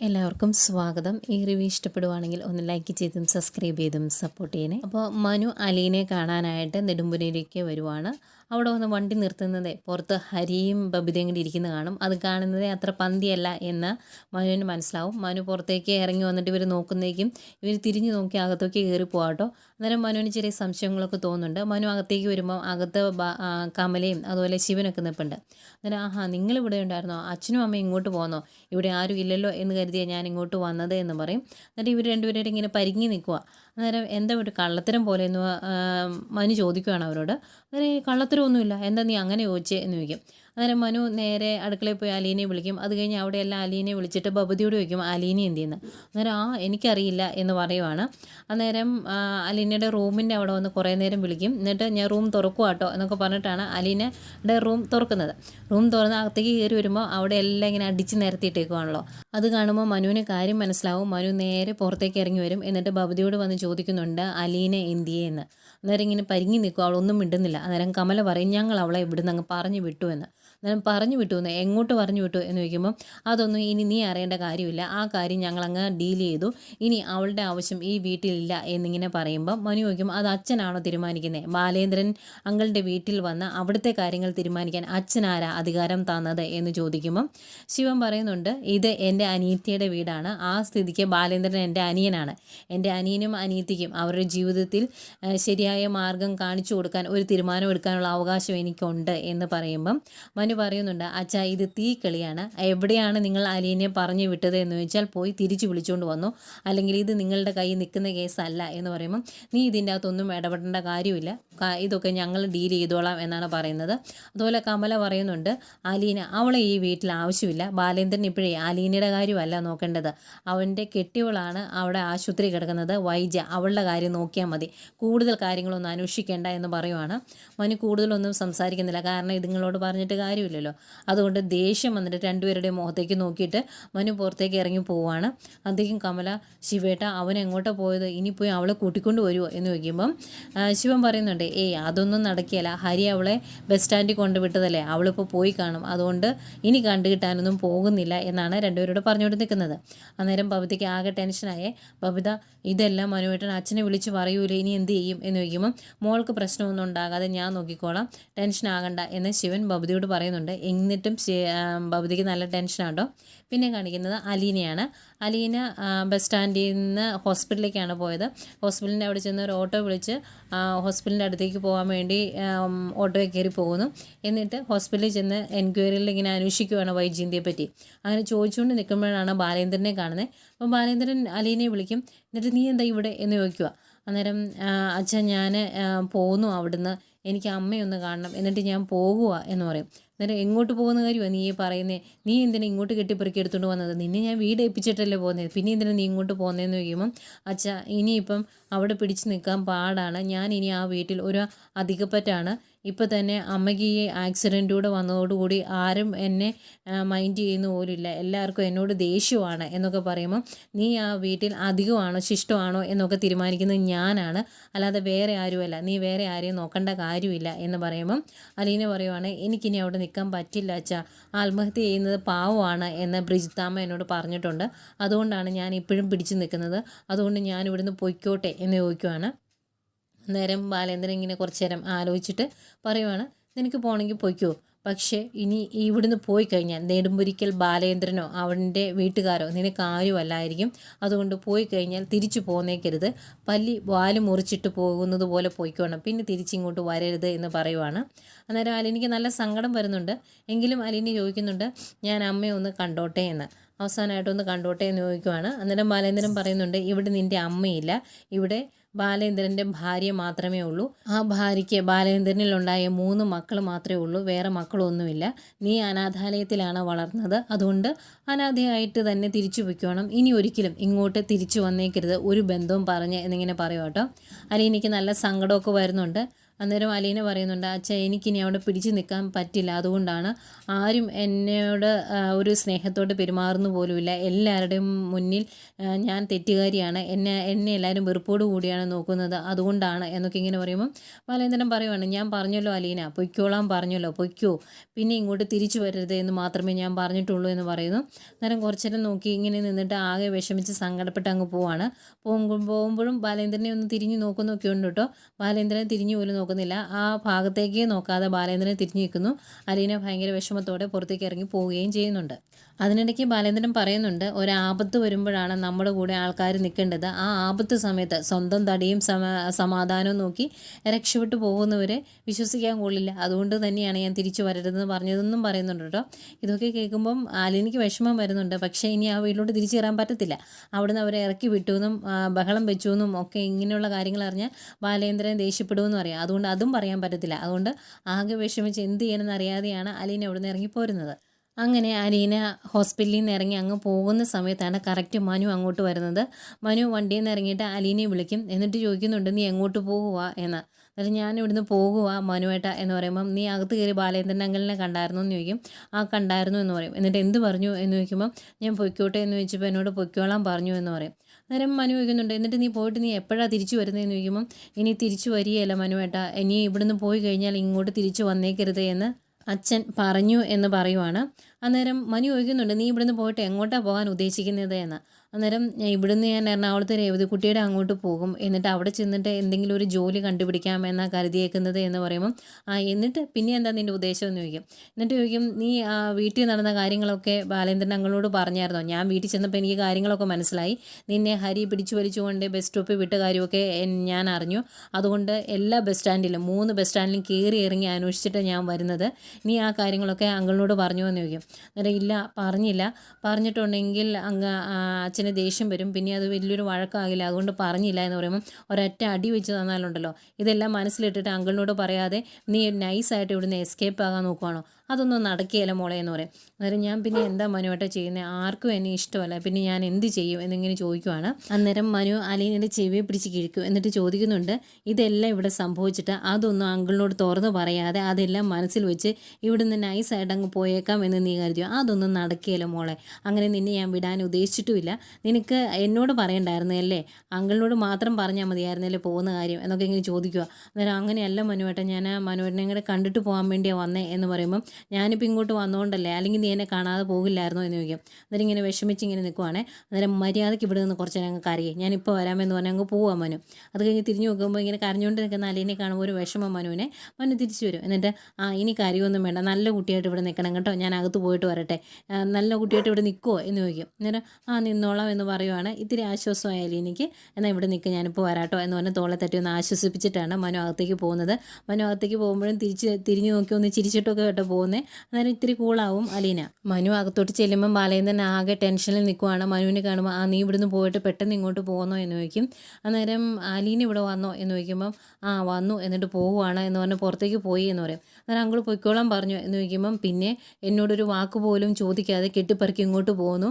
എല്ലാവർക്കും സ്വാഗതം. ഈ റിവ്യൂ ഇഷ്ടപ്പെടുവാണെങ്കിൽ ഒന്ന് ലൈക്ക് ചെയ്തും സബ്സ്ക്രൈബ് ചെയ്തും സപ്പോർട്ട് ചെയ്യണേ. അപ്പോൾ മനു അലീനെ കാണാനായിട്ട് നെടുമ്പുരയിലേക്ക് വരുവാണ്. അവിടെ വന്ന് വണ്ടി നിർത്തുന്നത് പുറത്ത് ഹരിയും ബബിതയും കൂടി ഇരിക്കുന്ന കാണും. അത് കാണുന്നത് അത്ര പന്തിയല്ല എന്ന് മനുവിന് മനസ്സിലാവും. മനു പുറത്തേക്ക് ഇറങ്ങി വന്നിട്ട് ഇവർ നോക്കുന്നേക്കും. ഇവർ തിരിഞ്ഞു നോക്കി അകത്തേക്ക് കയറി പോകാട്ടോ അന്നേരം മനുവിന് ചെറിയ സംശയങ്ങളൊക്കെ തോന്നുന്നുണ്ട്. മനു അകത്തേക്ക് വരുമ്പോൾ അകത്ത് കമലയും അതുപോലെ ശിവനൊക്കെ നിൽപ്പുണ്ട് അന്നേരം ആഹാ നിങ്ങൾ ഇവിടെ ഉണ്ടായിരുന്നോ? അച്ഛനും അമ്മയും ഇങ്ങോട്ട് പോന്നോ? ഇവിടെ ആരും ഇല്ലല്ലോ എന്ന് കരുതിയാണ് ഞാൻ ഇങ്ങോട്ട് വന്നത് എന്ന് പറയും. എന്നിട്ട് ഇവർ രണ്ടുപേരും ഇങ്ങനെ പരിങ്ങി നിൽക്കുക അന്നേരം എന്താ ഒരു കള്ളത്തരം പോലെ എന്ന് മനു ചോദിക്കുകയാണ് അവരോട്. അന്നേരം ഈ കള്ളത്തരമൊന്നുമില്ല എന്താ നീ അങ്ങനെ ചോദിച്ചേ എന്ന് ചോദിക്കും. അന്നേരം മനു നേരെ അടുക്കളയിൽ പോയി അലീനെ വിളിക്കും. അത് കഴിഞ്ഞ് അവിടെ എല്ലാം അലീനെ വിളിച്ചിട്ട് ബബുദിയോട് ചോദിക്കും അലീനെ എന്ത് ചെയ്യുന്നത് അന്നേരം ആ എനിക്കറിയില്ല എന്ന് പറയുവാണ്. അന്നേരം അലീനയുടെ റൂമിന്റെ അവിടെ വന്ന് കുറേ നേരം വിളിക്കും. എന്നിട്ട് ഞാൻ റൂം തുറക്കുവാട്ടോ എന്നൊക്കെ പറഞ്ഞിട്ടാണ് അലീനയുടെ റൂം തുറക്കുന്നത്. റൂം തുറന്ന് അകത്തേക്ക് കയറി വരുമ്പോൾ അവിടെ എല്ലാം ഇങ്ങനെ അടിച്ച് നിരത്തിയിട്ടേക്കുവാണല്ലോ. അത് കാണുമ്പോൾ മനുവിന് കാര്യം മനസ്സിലാവും. മനു നേരെ പുറത്തേക്ക് ഇറങ്ങി വരും. എന്നിട്ട് ഭവതിയോട് വന്ന് ചോദിക്കുന്നുണ്ട് അലീനെ എന്തിയെന്ന് അന്നേരം ഇങ്ങനെ പരിങ്ങി നിൽക്കും. അവളൊന്നും മിണ്ടുന്നില്ല. അന്നേരം കമല പറയും ഞങ്ങൾ അവളെ ഇവിടുന്ന് അങ്ങ് പറഞ്ഞു വിട്ടു എന്ന്. അന്നേരം പറഞ്ഞു വിട്ടു എന്ന് എങ്ങോട്ട് പറഞ്ഞു വിട്ടു എന്ന് ചോദിക്കുമ്പോൾ അതൊന്നും ഇനി നീ അറിയേണ്ട കാര്യമില്ല. ആ കാര്യം ഞങ്ങളങ്ങ് ഡീൽ ചെയ്തു. ഇനി അവളുടെ ആവശ്യം ഈ വീട്ടിലില്ല എന്നിങ്ങനെ പറയുമ്പോൾ മനു ചോദിക്കും അത് അച്ഛനാണോ തീരുമാനിക്കുന്നത് ബാലേന്ദ്രൻ അങ്കളുടെ വീട്ടിൽ വന്ന് അവിടുത്തെ കാര്യങ്ങൾ തീരുമാനിക്കാൻ അച്ഛനാരാ അധികാരം തന്നത് എന്ന് ചോദിക്കുമ്പം ശിവൻ പറയുന്നുണ്ട് ഇത് എന്റെ അനിയത്തിയുടെ വീടാണ്. ആ സ്ഥിതിക്ക് ബാലേന്ദ്രൻ എന്റെ അനിയനാണ്. എന്റെ അനിയനും അനിയത്തിക്കും അവരുടെ ജീവിതത്തിൽ ശരിയായ മാർഗം കാണിച്ചു കൊടുക്കാൻ ഒരു തീരുമാനം എടുക്കാനുള്ള അവകാശം എനിക്കുണ്ട് എന്ന് പറയുമ്പം മനു പറയുന്നുണ്ട് അച്ഛാ ഇത് തീ കളിയാണ് എവിടെയാണ് നിങ്ങൾ അലീനെ പറഞ്ഞു വിട്ടത് എന്ന് ചോദിച്ചാൽ പോയി തിരിച്ചു വിളിച്ചുകൊണ്ട് വന്നു. അല്ലെങ്കിൽ ഇത് നിങ്ങളുടെ കയ്യിൽ നിൽക്കുന്ന കേസല്ല എന്ന് പറയുമ്പം നീ ഇതിന്റെ അകത്തൊന്നും ഇടപെടേണ്ട കാര്യമില്ല. ഇതൊക്കെ ഞങ്ങൾ ഡീൽ ചെയ്തോളാം എന്നാണ് പറയുന്നത്. അതുപോലെ കമല പറയുന്നുണ്ട് ആലീന അവളെ ഈ വീട്ടിൽ ആവശ്യമില്ല. ബാലേന്ദ്രൻ ഇപ്പോഴേ ആലീനയുടെ കാര്യമല്ല നോക്കേണ്ടത്. അവന്റെ കെട്ടിയവളാണ് അവിടെ ആശുപത്രി കിടക്കുന്നത്. വൈജ അവളുടെ കാര്യം നോക്കിയാൽ മതി. കൂടുതൽ കാര്യങ്ങളൊന്നും അന്വേഷിക്കേണ്ട എന്ന് പറയുവാണ്. മനു കൂടുതലൊന്നും സംസാരിക്കുന്നില്ല. കാരണം ഇതുങ്ങളോട് പറഞ്ഞിട്ട് കാര്യമില്ലല്ലോ. അതുകൊണ്ട് ദേഷ്യം വന്നിട്ട് രണ്ടുപേരുടെ മുഖത്തേക്ക് നോക്കിയിട്ട് മനു പുറത്തേക്ക് ഇറങ്ങി പോവാണ് അദ്ദേഹം കമല ശിവേട്ട അവൻ എങ്ങോട്ടാണ് പോയത്? ഇനി പോയി അവളെ കൂട്ടിക്കൊണ്ട് വരുമോ എന്ന് ചോദിക്കുമ്പം ശിവൻ പറയുന്നുണ്ട് ഏയ് അതൊന്നും നടക്കിയല്ല ഹരി അവളെ ബസ് സ്റ്റാൻഡിൽ കൊണ്ടുവിട്ടതല്ലേ. അവളിപ്പോൾ പോയി കാണും. അതുകൊണ്ട് ഇനി കണ്ടു കിട്ടാനൊന്നും പോകുന്നില്ല എന്നാണ് രണ്ടുപേരോട് പറഞ്ഞുകൊണ്ട് നിൽക്കുന്നത് അന്നേരം ബബിതയ്ക്ക് ആകെ ടെൻഷനായേ ബബിത ഇതെല്ലാം മനുവേട്ടൻ അച്ഛനെ വിളിച്ച് പറയൂലേ? ഇനി എന്ത് ചെയ്യും? എന്ന് ചോദിക്കുമ്പം മോൾക്ക് പ്രശ്നമൊന്നും ഉണ്ടാകാതെ ഞാൻ നോക്കിക്കോളാം. ടെൻഷൻ ആകണ്ട എന്ന് ശിവൻ ബബിതയോട് പറയുന്നുണ്ട്. എന്നിട്ടും ബബിതയ്ക്ക് നല്ല ടെൻഷനാട്ടോ പിന്നെ കാണിക്കുന്നത് അലീനയാണ്. അലീന ബസ് സ്റ്റാൻഡിൽ നിന്ന് ഹോസ്പിറ്റലിലേക്കാണ് പോയത്. ഹോസ്പിറ്റലിന്റെ അവിടെ ചെന്ന് ഒരു ഓട്ടോ വിളിച്ച് ഹോസ്പിറ്റലിന്റെ അടുത്തേക്ക് പോകാൻ വേണ്ടി ഓട്ടോ ഓട്ടോയിൽ കയറി പോകുന്നു. എന്നിട്ട് ഹോസ്പിറ്റലിൽ ചെന്ന് എൻക്വയറിയിൽ ഇങ്ങനെ അന്വേഷിക്കുവാണ് വൈജയന്തിയെ പറ്റി. അങ്ങനെ ചോദിച്ചുകൊണ്ട് നിൽക്കുമ്പോഴാണ് ബാലേന്ദ്രനെ കാണുന്നത്. അപ്പോൾ ബാലേന്ദ്രൻ അലീനയെ വിളിക്കും എന്നിട്ട് നീ എന്താ ഇവിടെ? എന്ന് ചോദിക്കുക അന്നേരം അച്ഛൻ ഞാൻ പോകുന്നു അവിടുന്ന്. എനിക്ക് അമ്മയൊന്ന് കാണണം എന്നിട്ട് ഞാൻ പോകുക എന്ന് പറയും. അന്നേരം എങ്ങോട്ട് പോകുന്ന കാര്യമാണ് നീ പറയുന്നത് നീ എന്തിനാ ഇങ്ങോട്ട് കെട്ടിപ്പെറുക്കി എടുത്തുകൊണ്ട് വന്നത്? നിന്നെ ഞാൻ വീട് ഏൽപ്പിച്ചിട്ടല്ലേ പോകുന്നത് പിന്നെ എന്തിനാ നീ ഇങ്ങോട്ട് പോകുന്നതെന്ന് ചോദിക്കുമ്പം അച്ഛ ഇനിയിപ്പം അവിടെ പിടിച്ച് നിൽക്കാൻ പാടാണ്. ഞാൻ ഇനി ആ വീട്ടിൽ ഒരു അധികപ്പറ്റാണ്. ഇപ്പം തന്നെ അമ്മയ്ക്ക് ഈ ആക്സിഡന്റൂടെ വന്നതോടുകൂടി ആരും എന്നെ മൈൻഡ് ചെയ്യുന്ന പോലില്ല എല്ലാവർക്കും എന്നോട് ദേഷ്യമാണ് എന്നൊക്കെ പറയുമ്പോൾ നീ ആ വീട്ടിൽ അധികമാണോ ശിഷ്ടമാണോ എന്നൊക്കെ തീരുമാനിക്കുന്നത് ഞാനാണ്. അല്ലാതെ വേറെ ആരുമല്ല. നീ വേറെ ആരെയും നോക്കേണ്ട കാര്യമില്ല എന്ന് പറയുമ്പം അലീന പറയുവാണ് എനിക്കിനി അവിടെ നിൽക്കാൻ പറ്റില്ല അച്ഛാ. ആത്മഹത്യ ചെയ്യുന്നത് പാവമാണ് എന്ന് ബ്രിജിത്താമ്മ എന്നോട് പറഞ്ഞിട്ടുണ്ട്. അതുകൊണ്ടാണ് ഞാൻ ഇപ്പോഴും പിടിച്ചു നിൽക്കുന്നത്. അതുകൊണ്ട് ഞാൻ ഇവിടുന്ന് പൊയ്ക്കോട്ടെ എന്ന് ചോദിക്കുവാണ്. അന്നേരം ബാലേന്ദ്രൻ ഇങ്ങനെ കുറച്ച് നേരം ആലോചിച്ചിട്ട് പറയുവാണ് നിനക്ക് പോകണമെങ്കിൽ പോയിക്കോ. പക്ഷേ ഇനി ഇവിടുന്ന് പോയി കഴിഞ്ഞാൽ നെടുമ്പൊരിക്കൽ ബാലേന്ദ്രനോ അവന്റെ വീട്ടുകാരോ നിനക്ക് ആരുമല്ലായിരിക്കും. അതുകൊണ്ട് പോയി കഴിഞ്ഞാൽ തിരിച്ചു പോന്നേക്കരുത്. പല്ലി വാൽ മുറിച്ചിട്ട് പോകുന്നത് പോലെ പോയിക്കോണം. പിന്നെ തിരിച്ചിങ്ങോട്ട് വരരുത് എന്ന് പറയുവാണ്. അന്നേരം അലിനിക്ക് നല്ല സങ്കടം വരുന്നുണ്ട്. എങ്കിലും അലിനി ചോദിക്കുന്നുണ്ട് ഞാൻ അമ്മയെ ഒന്ന് കണ്ടോട്ടെ എന്ന്. അവസാനമായിട്ടൊന്ന് കണ്ടോട്ടെ എന്ന് ചോദിക്കുവാണ്. അന്നേരം ബാലേന്ദ്രൻ പറയുന്നുണ്ട് ഇവിടെ നിന്റെ അമ്മയില്ല. ഇവിടെ ബാലേന്ദ്രന്റെ ഭാര്യ മാത്രമേ ഉള്ളൂ. ആ ഭാര്യയ്ക്ക് ബാലേന്ദ്രനിലുണ്ടായ മൂന്ന് മക്കൾ മാത്രമേ ഉള്ളൂ. വേറെ മക്കളൊന്നുമില്ല. നീ അനാഥാലയത്തിലാണ് വളർന്നത്. അതുകൊണ്ട് അനാഥയായിട്ട് തന്നെ തിരിച്ചു പൊയ്ക്കോണം. ഇനി ഒരിക്കലും ഇങ്ങോട്ട് തിരിച്ചു വന്നേക്കരുത്. ഒരു ബന്ധവും പറഞ്ഞ് എന്നിങ്ങനെ പറയും കേട്ടോ എനിക്ക് നല്ല സങ്കടമൊക്കെ വരുന്നുണ്ട്. അന്നേരം അലീന പറയുന്നുണ്ട് അച്ഛാ എനിക്കിനി അവിടെ പിടിച്ചു നിൽക്കാൻ പറ്റില്ല. അതുകൊണ്ടാണ് ആരും എന്നോട് ഒരു സ്നേഹത്തോട് പെരുമാറുന്നു പോലുമില്ല. എല്ലാവരുടെയും മുന്നിൽ ഞാൻ തെറ്റുകാരിയാണ്. എന്നെ എന്നെ എല്ലാവരും വെറുപ്പോട് കൂടിയാണ് നോക്കുന്നത്. അതുകൊണ്ടാണ് എന്നൊക്കെ ഇങ്ങനെ പറയുമ്പം ബാലേന്ദ്രൻ പറയുവാണ് ഞാൻ പറഞ്ഞല്ലോ അലീന പൊയ്ക്കോളാം പറഞ്ഞല്ലോ പൊയ്ക്കോ. പിന്നെ ഇങ്ങോട്ട് തിരിച്ചു വരരുത് എന്ന് മാത്രമേ ഞാൻ പറഞ്ഞിട്ടുള്ളൂ എന്ന് പറയുന്നു. അന്നേരം കുറച്ചേരം നോക്കി ഇങ്ങനെ നിന്നിട്ട് ആകെ വിഷമിച്ച് സങ്കടപ്പെട്ട് അങ്ങ് പോവാണ്. പോകുമ്പോഴും ബാലേന്ദ്രനെ ഒന്ന് തിരിഞ്ഞു നോക്കുന്നൊക്കെ ഉണ്ട് കേട്ടോ. ബാലേന്ദ്രൻ തിരിഞ്ഞു പോലും നോക്കുന്നില്ല. ആ ഭാഗത്തേക്ക് നോക്കാതെ ബാലേന്ദ്രൻ തിരിഞ്ഞു നിൽക്കുന്നു. അലീന ഭയങ്കര വിഷമത്തോടെ പുറത്തേക്ക് ഇറങ്ങി പോവുകയും ചെയ്യുന്നുണ്ട്. അതിനിടയ്ക്ക് ബാലേന്ദ്രൻ പറയുന്നുണ്ട് ഒരാപത്ത് വരുമ്പോഴാണ് നമ്മുടെ കൂടെ ആൾക്കാർ നിൽക്കേണ്ടത്. ആ ആപത്ത് സമയത്ത് സ്വന്തം തടിയും സമ സമാധാനവും നോക്കി രക്ഷപ്പെട്ടു പോകുന്നവരെ വിശ്വസിക്കാൻ കൊള്ളില്ല. അതുകൊണ്ട് തന്നെയാണ് ഞാൻ തിരിച്ചു വരരുതെന്ന് പറഞ്ഞതെന്നും പറയുന്നുണ്ട് കേട്ടോ. ഇതൊക്കെ കേൾക്കുമ്പം ആലിനിക്ക് വിഷമം വരുന്നുണ്ട്. പക്ഷേ ഇനി ആ വീട്ടിലോട്ട് തിരിച്ചു കയറാൻ പറ്റത്തില്ല. അവിടുന്ന് അവരെ ഇറക്കി വിട്ടു എന്നും ബഹളം വെച്ചു എന്നും ഒക്കെ ഇങ്ങനെയുള്ള കാര്യങ്ങൾ അറിഞ്ഞാൽ ബാലേന്ദ്രൻ ദേഷ്യപ്പെടുമെന്ന് പറയാം അതുകൊണ്ട് അതും പറയാൻ പറ്റത്തില്ല. അതുകൊണ്ട് ആകെ വിഷമിച്ച് എന്ത് ചെയ്യണമെന്ന് അറിയാതെയാണ് അലീന അവിടുന്ന് ഇറങ്ങി പോരുന്നത് അങ്ങനെ അലീന ഹോസ്പിറ്റലിൽ നിന്ന് ഇറങ്ങി അങ്ങ് പോകുന്ന സമയത്താണ് കറക്റ്റ് മനു അങ്ങോട്ട് വരുന്നത്. മനു വണ്ടിയിൽ നിന്ന് ഇറങ്ങിയിട്ട് അലീനെ വിളിക്കും. എന്നിട്ട് ചോദിക്കുന്നുണ്ട് നീ എങ്ങോട്ട് പോകുക എന്ന്. എന്നിട്ട് ഞാൻ ഇവിടുന്ന് പോകുക മനുവേട്ട എന്ന് പറയുമ്പം നീ അകത്ത് കയറി ബാലേന്ദ്രൻ അങ്കിളിനെ കണ്ടായിരുന്നു? എന്ന് ചോദിക്കും. ആ കണ്ടായിരുന്നു എന്ന് പറയും. എന്നിട്ട് എന്ത് പറഞ്ഞു? എന്ന് ചോദിക്കുമ്പം ഞാൻ പൊയ്ക്കോട്ടെ എന്ന് ചോദിച്ചപ്പോൾ എന്നോട് പൊയ്ക്കോളാൻ പറഞ്ഞു എന്ന് പറയും. നേരം മനു ചോദിക്കുന്നുണ്ട് എന്നിട്ട് നീ പോയിട്ട് നീ എപ്പോഴാണ് തിരിച്ചു വരുന്നതെന്ന് ചോദിക്കുമ്പം ഇനി തിരിച്ചു വരികയല്ല മനുവേട്ട ഇനി ഇവിടുന്ന് പോയി കഴിഞ്ഞാൽ ഇങ്ങോട്ട് തിരിച്ചു വന്നേക്കരുത് എന്ന്. അച്ഛൻ പറഞ്ഞു എന്ന് പറയുവാണ്. അന്നേരം മനു ചോദിക്കുന്നുണ്ട് നീ ഇവിടുന്ന് പോയിട്ട് എങ്ങോട്ടാണ് പോകാൻ ഉദ്ദേശിക്കുന്നത്? എന്ന്. അന്നേരം ഇവിടുന്ന് ഞാൻ എറണാകുളത്ത് രേവതിക്കുട്ടിയുടെ അങ്ങോട്ട് പോകും. എന്നിട്ട് അവിടെ ചെന്നിട്ട് എന്തെങ്കിലും ഒരു ജോലി കണ്ടുപിടിക്കാമെന്നാണ് കരുതിയേക്കുന്നത് എന്ന് പറയുമ്പം ആ എന്നിട്ട് പിന്നെ എന്താ നിന്റെ ഉദ്ദേശം എന്ന് ചോദിക്കും. എന്നിട്ട് ചോദിക്കും നീ വീട്ടിൽ നടന്ന കാര്യങ്ങളൊക്കെ ബാലേന്ദ്രൻ അങ്ങളോട് പറഞ്ഞായിരുന്നോ? ഞാൻ വീട്ടിൽ ചെന്നപ്പോൾ എനിക്ക് കാര്യങ്ങളൊക്കെ മനസ്സിലായി. നിന്നെ ഹരി പിടിച്ചു വലിച്ചുകൊണ്ട് ബസ് സ്റ്റോപ്പിൽ വിട്ട കാര്യമൊക്കെ ഞാൻ അറിഞ്ഞു. അതുകൊണ്ട് എല്ലാ ബസ് സ്റ്റാൻഡിലും മൂന്ന് ബസ് സ്റ്റാൻഡിലും കയറി ഇറങ്ങി അന്വേഷിച്ചിട്ട് ഞാൻ വരുന്നത്. നീ ആ കാര്യങ്ങളൊക്കെ അങ്കിളിനോട് പറഞ്ഞു എന്ന് ചോദിക്കും. അന്നേരം ഇല്ല പറഞ്ഞില്ല. പറഞ്ഞിട്ടുണ്ടെങ്കിൽ അങ്ങ് ആ, അച്ഛന് ദേഷ്യം വരും. പിന്നെ അത് വലിയൊരു വഴക്കാകില്ല. അതുകൊണ്ട് പറഞ്ഞില്ല എന്ന് പറയുമ്പോൾ ഒരൊറ്റ അടി വെച്ച് തന്നാലുണ്ടല്ലോ. ഇതെല്ലാം മനസ്സിലിട്ടിട്ട് അങ്കിളിനോട് പറയാതെ നീ നൈസായിട്ട് ഇവിടുന്ന് എസ്കേപ്പ് ആകാൻ നോക്കുവാണോ? അതൊന്നും നടക്കുകയില്ല മോളെ എന്ന് പറയും. അന്നേരം ഞാൻ പിന്നെ എന്താ മനുവായിട്ട് ചെയ്യുന്നത് ആർക്കും എന്നെ ഇഷ്ടമല്ല. പിന്നെ ഞാൻ എന്ത് ചെയ്യും എന്നിങ്ങനെ ചോദിക്കുവാണ്. അന്നേരം മനു അലീനയുടെ ചെവിയെ പിടിച്ച് കിഴിക്കും. എന്നിട്ട് ചോദിക്കുന്നുണ്ട് ഇതെല്ലാം ഇവിടെ സംഭവിച്ചിട്ട് അതൊന്നും അങ്കിളിനോട് തുറന്ന് പറയാതെ അതെല്ലാം മനസ്സിൽ വെച്ച് ഇവിടുന്ന് നൈസായിട്ട് അങ്ങ് പോയേക്കാം എന്ന് നീ കരുതിയോ? അതൊന്നും നടക്കുകയില്ല മോളെ. അങ്ങനെ നിന്നെ ഞാൻ വിടാൻ ഉദ്ദേശിച്ചിട്ടുമില്ല. നിനക്ക് എന്നോട് പറയണ്ടായിരുന്നു അല്ലേ? അങ്കിളിനോട് മാത്രം പറഞ്ഞാൽ മതിയായിരുന്നല്ലേ പോകുന്ന കാര്യം? എന്നൊക്കെ ഇങ്ങനെ ചോദിക്കുക അന്നേരം അങ്ങനെയല്ല മനുവേട്ടൻ ഞാൻ ആ മനുവേട്ടനെ കൂടെ കണ്ടിട്ട് പോകാൻ വേണ്ടിയാണ് വന്നേ എന്ന് പറയുമ്പം ഞാനിപ്പോൾ ഇങ്ങോട്ട് വന്നുകൊണ്ടല്ലേ അല്ലെങ്കിൽ നീ എന്നെ കാണാതെ പോകില്ലായിരുന്നോ എന്ന് ചോദിക്കും. അന്നേരം ഇങ്ങനെ വിഷമിച്ച് ഇങ്ങനെ നിൽക്കുവാണേ അന്നേരം മര്യാദയ്ക്ക് ഇവിടെ നിന്ന് കുറച്ച് അങ്ങ് കരയും. ഞാനിപ്പോൾ വരാമെന്ന് പറഞ്ഞാൽ അങ്ങ് പോവാം മനു. അത് കഴിഞ്ഞ് തിരിഞ്ഞു നോക്കുമ്പോൾ ഇങ്ങനെ കരഞ്ഞുകൊണ്ട് നിൽക്കുന്ന അലീനെ കാണുമ്പോൾ ഒരു വിഷമം മനുവിനെ. മനു തിരിച്ചു വരും. എന്നിട്ട് ആ ഇനി കാര്യമൊന്നും വേണ്ട. നല്ല കുട്ടിയായിട്ട് ഇവിടെ നിൽക്കണം കേട്ടോ. ഞാൻ അകത്ത് പോയിട്ട് വരട്ടെ. നല്ല കുട്ടിയായിട്ട് ഇവിടെ നിൽക്കുമോ എന്ന് ചോദിക്കും. അന്നേരം ആ നിന്നോളാം എന്ന് പറയുവാണ്. ഇത്തിരി ആശ്വാസമായ അലീനയ്ക്ക്. എന്നാൽ ഇവിടെ നിൽക്കുക ഞാനിപ്പോൾ വരാട്ടോ എന്ന് പറഞ്ഞ് തോളെ തട്ടി ഒന്ന് ആശ്വസിപ്പിച്ചിട്ടാണ് മനു അകത്തേക്ക് പോകുന്നത്. മനു അകത്തേക്ക് പോകുമ്പോഴും തിരിച്ച് തിരിഞ്ഞു നോക്കി ഒന്ന് ചിരിച്ചിട്ടൊക്കെ കേട്ടോ പോകുന്നത്. അന്നേരം ഇത്തിരി കൂളാവും അലീന. മനു അകത്തോട്ട് ചെല്ലുമ്പം ബാലചന്ദ്രൻ ആകെ ടെൻഷനിൽ നിൽക്കുവാണ് മനുവിനെ കാണുമ്പോൾ ആ നീ ഇവിടുന്ന് പോയിട്ട് പെട്ടെന്ന് ഇങ്ങോട്ട് പോകുന്നോ എന്ന് ചോദിക്കും. അന്നേരം അലീന ഇവിടെ വന്നോ എന്ന് ചോദിക്കുമ്പം ആ വന്നു. എന്നിട്ട് പോവുകയാണ് എന്ന് പറഞ്ഞ് പുറത്തേക്ക് പോയി എന്ന് പറയും. അന്നേരം അങ്കിൾ പൊയ്ക്കോളാൻ പറഞ്ഞു എന്ന് ചോദിക്കുമ്പം പിന്നെ എന്നോടൊരു വാക്ക് പോലും ചോദിക്കാതെ കെട്ടിപ്പറക്കി ഇങ്ങോട്ട് പോകുന്നു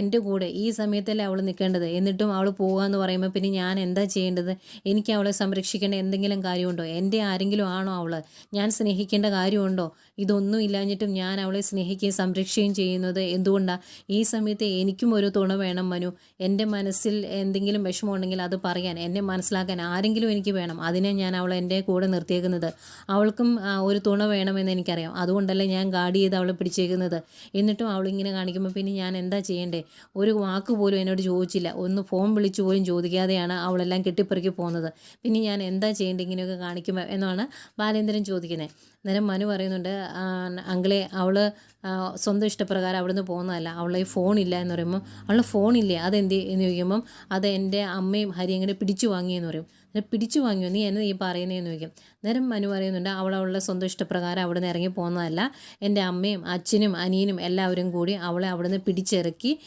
എന്റെ കൂടെ ഈ സമയത്തല്ലേ അവൾ നിൽക്കേണ്ടത്? എന്നിട്ടും അവൾ പോകുക എന്ന് പറയുമ്പോൾ പിന്നെ ഞാൻ എന്താ ചെയ്യേണ്ടത്? എനിക്ക് അവളെ സംരക്ഷിക്കേണ്ട എന്തെങ്കിലും കാര്യമുണ്ടോ? എന്റെ ആരെങ്കിലും ആണോ അവൾ ഞാൻ സ്നേഹിക്കേണ്ട കാര്യമുണ്ടോ? ഇതൊന്നും ഇല്ലാഞ്ഞിട്ടും ഞാൻ അവളെ സ്നേഹിക്കുകയും സംരക്ഷിക്കുകയും ചെയ്യുന്നത് എന്തുകൊണ്ടാണ് ഈ സമയത്ത് എനിക്കും ഒരു തുണ വേണം മനു. എന്റെ മനസ്സിൽ എന്തെങ്കിലും വിഷമമുണ്ടെങ്കിൽ അത് പറയാൻ എന്നെ മനസ്സിലാക്കാൻ ആരെങ്കിലും എനിക്ക് വേണം. അതിനെ ഞാൻ അവളെ എന്റെ കൂടെ നിർത്തിയേക്കുന്നത്. അവൾക്കും ഒരു തുണ വേണമെന്ന് എനിക്കറിയാം. അതുകൊണ്ടല്ലേ ഞാൻ ഗാർഡ് ചെയ്ത് അവളെ പിടിച്ചേക്കുന്നത്. എന്നിട്ടും അവളിങ്ങനെ കാണിക്കുമ്പോൾ പിന്നെ ഞാൻ എന്താ ചെയ്യേണ്ടേ? ഒരു വാക്ക് പോലും എന്നോട് ചോദിച്ചില്ല. ഒന്ന് ഫോൺ വിളിച്ചു പോലും ചോദിക്കാതെയാണ് അവളെല്ലാം കെട്ടിപ്പറിക്കി പോകുന്നത്. പിന്നെ ഞാൻ എന്താ ചെയ്യേണ്ടത് ഇങ്ങനെയൊക്കെ കാണിക്കുമ്പോൾ എന്നാണ് ബാലേന്ദ്രൻ ചോദിക്കുന്നത് അന്നേരം മനു പറയുന്നുണ്ട് "ആ, അങ്കിളെ അവൾ സ്വന്തം ഇഷ്ടപ്രകാരം അവിടുന്ന് പോകുന്നതല്ല. അവളെ ഫോണില്ല എന്ന് പറയുമ്പോൾ അവളുടെ ഫോണില്ലേ അതെന്ത്? എന്ന് ചോദിക്കുമ്പം അത് എന്റെ അമ്മയും ഹരിയും കൂടെ പിടിച്ചു വാങ്ങിയെന്ന് പറയും. അന്നേരം പിടിച്ചു വാങ്ങിയോ? നീ എന്നെ നീ പറയുന്നതെന്ന് ചോദിക്കും. നേരം മനു പറയുന്നുണ്ട് അവൾ അവളുടെ സ്വന്തം ഇഷ്ടപ്രകാരം അവിടെ നിന്ന് ഇറങ്ങി പോകുന്നതല്ല. എന്റെ അമ്മയും അച്ഛനും അനിയനും എല്ലാവരും കൂടി അവളെ അവിടെ നിന്ന് പിടിച്ചിറക്കി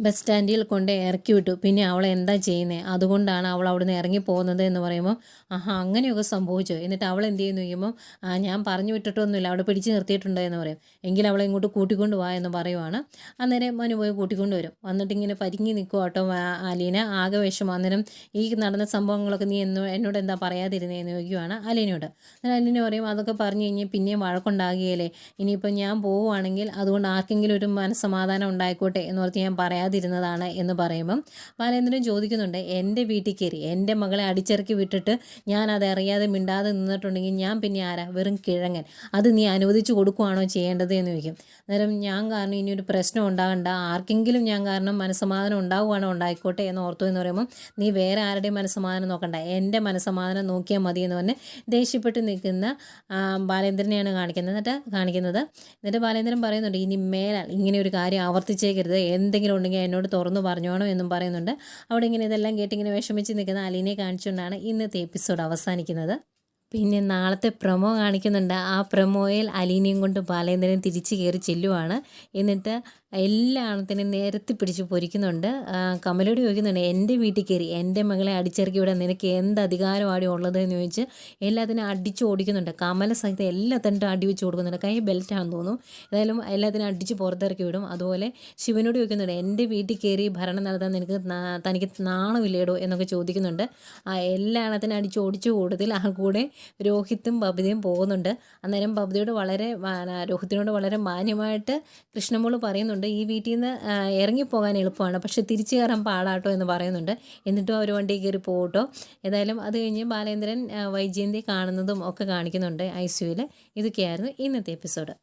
ബസ് സ്റ്റാൻഡിൽ കൊണ്ട് ഇറക്കി വിട്ടു. പിന്നെ അവളെ എന്താ ചെയ്യുന്നത് അതുകൊണ്ടാണ് അവൾ അവിടെ നിന്ന് ഇറങ്ങി പോകുന്നത് എന്ന് പറയുമ്പോൾ ആഹാ അങ്ങനെയൊക്കെ സംഭവിച്ചു? എന്നിട്ട് അവൾ എന്ത് ചെയ്യുന്നു ചോദിക്കുമ്പോൾ ആ ഞാൻ പറഞ്ഞു വിട്ടിട്ടൊന്നുമില്ല. അവിടെ പിടിച്ച് നിർത്തിയിട്ടുണ്ട്? എന്ന് പറയും. എങ്കിൽ അവളെ ഇങ്ങോട്ട് കൂട്ടിക്കൊണ്ട് വാ എന്ന് പറയുവാണ്. അന്നേരം മനു പോയി കൂട്ടിക്കൊണ്ട് വരും. വന്നിട്ട് ഇങ്ങനെ പരിങ്ങി നിൽക്കും കേട്ടോ ആ- അലീന. ആകെ വിഷമം. അന്നേരം ഈ നടന്ന സംഭവങ്ങളൊക്കെ നീ എന്നോ എന്നോട് എന്താ പറയാതിരുന്നതെന്ന് ചോദിക്കുവാണ് അലിനോട് അന്നേരം അലിന് പറയും അതൊക്കെ പറഞ്ഞു കഴിഞ്ഞാൽ പിന്നെയും വഴക്കുണ്ടാകുകയല്ലേ? ഇനിയിപ്പോൾ ഞാൻ പോവുകയാണെങ്കിൽ അതുകൊണ്ട് ആർക്കെങ്കിലും ഒരു മനസ്സമാധാനം ഉണ്ടായിക്കോട്ടെ എന്ന് ഓർത്ത് ഞാൻ പറയാതിരുന്നതാണ് എന്ന് പറയുമ്പം ബാലേന്ദ്രൻ ചോദിക്കുന്നുണ്ട് എന്റെ വീട്ടിൽ കയറി എന്റെ മകളെ അടിച്ചിറക്കി വിട്ടിട്ട് ഞാൻ അതറിയാതെ മിണ്ടാതെ നിന്നിട്ടുണ്ടെങ്കിൽ ഞാൻ പിന്നെ ആരാ? വെറും കിഴങ്ങൻ. അത് നീ അനുവദിച്ചു കൊടുക്കുവാണോ ചെയ്യേണ്ടത്? എന്ന് ചോദിക്കും. അന്നേരം ഞാൻ കാരണം ഇനി ഒരു പ്രശ്നം ഉണ്ടാകണ്ട ആർക്കെങ്കിലും ഞാൻ കാരണം മനസ്സമാധാനം ഉണ്ടാവുകയാണോ ഉണ്ടായിക്കോട്ടെ എന്ന് ഓർത്തു എന്ന് പറയുമ്പോൾ നീ വേറെ ആരുടെയും മനസ്സമാധാനം നോക്കണ്ട. എന്റെ മനസ്സമാധാനം നോക്കിയാൽ മതി എന്ന് പറഞ്ഞ് ദേഷ്യപ്പെട്ട് നിൽക്കുന്ന ബാലേന്ദ്രനെയാണ് കാണിക്കുന്നത്. എന്നിട്ട് കാണിക്കുന്നത് എന്നിട്ട് ബാലേന്ദ്രൻ പറയുന്നുണ്ട് ഇനി മേലാൽ ഇങ്ങനെ ഒരു കാര്യം ആവർത്തിച്ചേക്കരുത്. എന്തെങ്കിലും ഉണ്ടെങ്കിൽ എന്നോട് തുറന്നു പറഞ്ഞോണോ എന്നും പറയുന്നുണ്ട്. അവിടെ ഇങ്ങനെ ഇതെല്ലാം കേട്ടിങ്ങനെ വിഷമിച്ച് നിൽക്കുന്ന അലീനെ കാണിച്ചുകൊണ്ടാണ് ഇന്നത്തെ എപ്പിസോഡ് അവസാനിക്കുന്നത്. പിന്നെ നാളത്തെ പ്രമോ കാണിക്കുന്നുണ്ട്. ആ പ്രമോയിൽ അലീനയും കൊണ്ട് ബാലേന്ദ്രൻ തിരിച്ചു കയറി ചെല്ലുവാണ്. എന്നിട്ട് എല്ലാ ആണത്തിനെയും നേരത്തെ പിടിച്ച് പൊരിക്കുന്നുണ്ട്. കമലോട് ചോദിക്കുന്നുണ്ട് എന്റെ വീട്ടിൽ കയറി എന്റെ മകളെ അടിച്ചിറക്കി ഇവിടെ നിനക്ക് എന്ത് അധികാരമാണ് ഉള്ളത് എന്ന് ചോദിച്ച് എല്ലാത്തിനും അടിച്ചു ഓടിക്കുന്നുണ്ട്. കമല സഹിതം എല്ലാത്തിനും അടി വെച്ച് കൊടുക്കുന്നുണ്ട്. കൈ ബെൽറ്റാണെന്ന് തോന്നുന്നു. ഏതായാലും എല്ലാത്തിനും അടിച്ച് പുറത്തിറക്കി വിടും. അതുപോലെ ശിവനോട് ചോദിക്കുന്നുണ്ട് എന്റെ വീട്ടിൽ കയറി ഭരണം നടത്താൻ നിനക്ക് തനിക്ക് നാണമില്ലേടോ? എന്നൊക്കെ ചോദിക്കുന്നുണ്ട്. ആ എല്ലാ എണ്ണത്തിനും അടിച്ച് ഓടിച്ചു കൂടുതൽ ആ കൂടെ രോഹിത്തും ബബിതയും പോകുന്നുണ്ട്. അന്നേരം ബബിതയോട് വളരെ രോഹിത്തിനോട് വളരെ മാന്യമായിട്ട് കൃഷ്ണമോൾ പറയുന്നുണ്ട്. ഈ വീട്ടിൽ നിന്ന് ഇറങ്ങിപ്പോകാൻ എളുപ്പമാണ്. പക്ഷെ തിരിച്ചു കയറാൻ പാടാട്ടോ എന്ന് പറയുന്നുണ്ട്. എന്നിട്ടും അവർ വണ്ടി കയറി പോകട്ടോ ഏതായാലും അത് കഴിഞ്ഞ് ബാലേന്ദ്രൻ വൈജയന്തി കാണുന്നതും ഒക്കെ കാണിക്കുന്നുണ്ട് ഐ സിയുവിൽ ഇതൊക്കെയായിരുന്നു ഇന്നത്തെ എപ്പിസോഡ്.